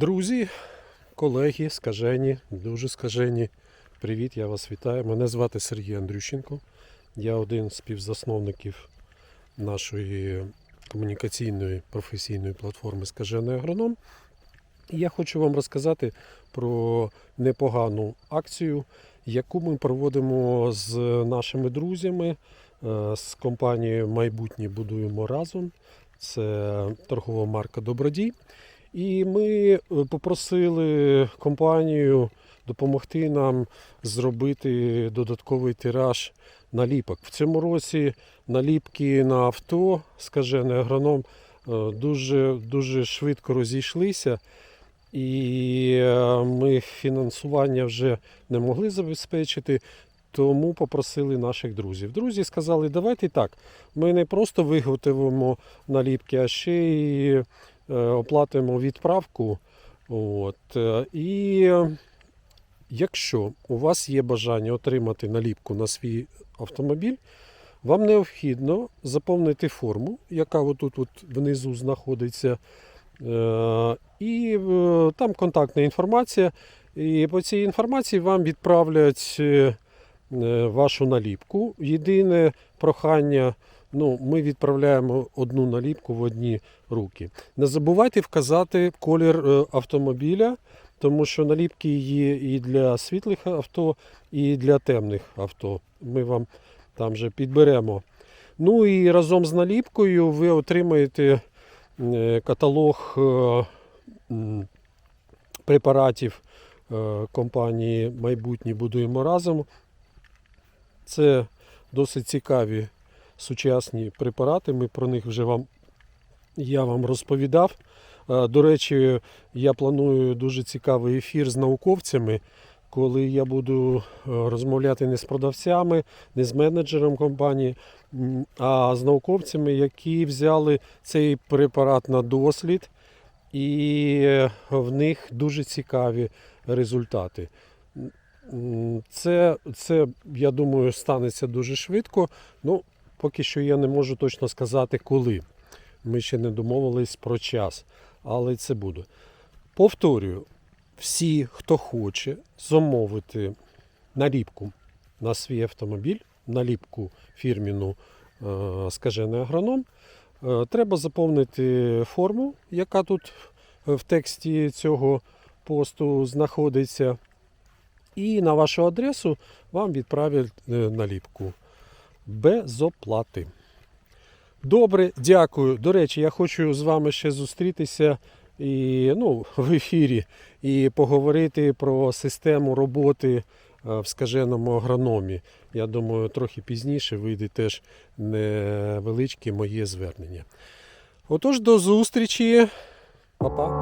Друзі, колеги, скажені, дуже скажені. Привіт, я вас вітаю. Мене звати Сергій Андрющенко. Я один з співзасновників нашої комунікаційної професійної платформи Скажений агроном. І я хочу вам розказати про непогану акцію, яку ми проводимо з нашими друзями е, з компанією Майбутнє будуємо разом. Це торгова марка Добродій. І ми е, попросили компанію допомогти нам зробити додатковий тираж наліпок. В цьому році наліпки на авто, скажений агроном, е, дуже, дуже швидко розійшлися. І е, ми фінансування вже не могли забезпечити, тому попросили наших друзів. Друзі сказали, давайте так, ми не просто виготовимо наліпки, а ще й оплатимо відправку. От. е, І е, якщо у вас є бажання отримати наліпку на свій автомобіль, вам необхідно заповнити форму, яка отут от внизу знаходиться. Е, І е, там контактна інформація. І по цій інформації вам відправлять е, е, вашу наліпку. Єдине прохання, ну, ми відправляємо одну наліпку в одні руки. Не забувайте вказати колір е, автомобіля, тому що наліпки є і для світлих авто, і для темних авто. Ми вам там же підберемо. Ну і разом з наліпкою ви отримаєте е, каталог е, препаратів е, компанії Майбутнє будуємо разом. Це досить цікаві сучасні препарати. Ми про них вже вам я вам розповідав. Е, До речі, я планую дуже цікавий ефір з науковцями, коли я буду е, розмовляти не з продавцями, не з менеджером компанії, а з науковцями, які взяли цей препарат на дослід, і е, в них дуже цікаві результати. Це, це, я думаю, станеться дуже швидко. Ну, поки що я не можу точно сказати, коли. Ми ще не домовились про час, але це буде. Повторюю, всі, хто хоче замовити наліпку на свій автомобіль, наліпку фірміну е, скажений агроном, е, треба заповнити форму, яка тут в тексті цього посту знаходиться. І на вашу адресу вам відправлять е, наліпку без оплати. Добре, дякую. До речі, я хочу з вами ще зустрітися і, ну, в ефірі і поговорити про систему роботи е, в скаженому агрономі. Я думаю, трохи пізніше вийде теж невеличке моє звернення. Отож, до зустрічі. Па-па.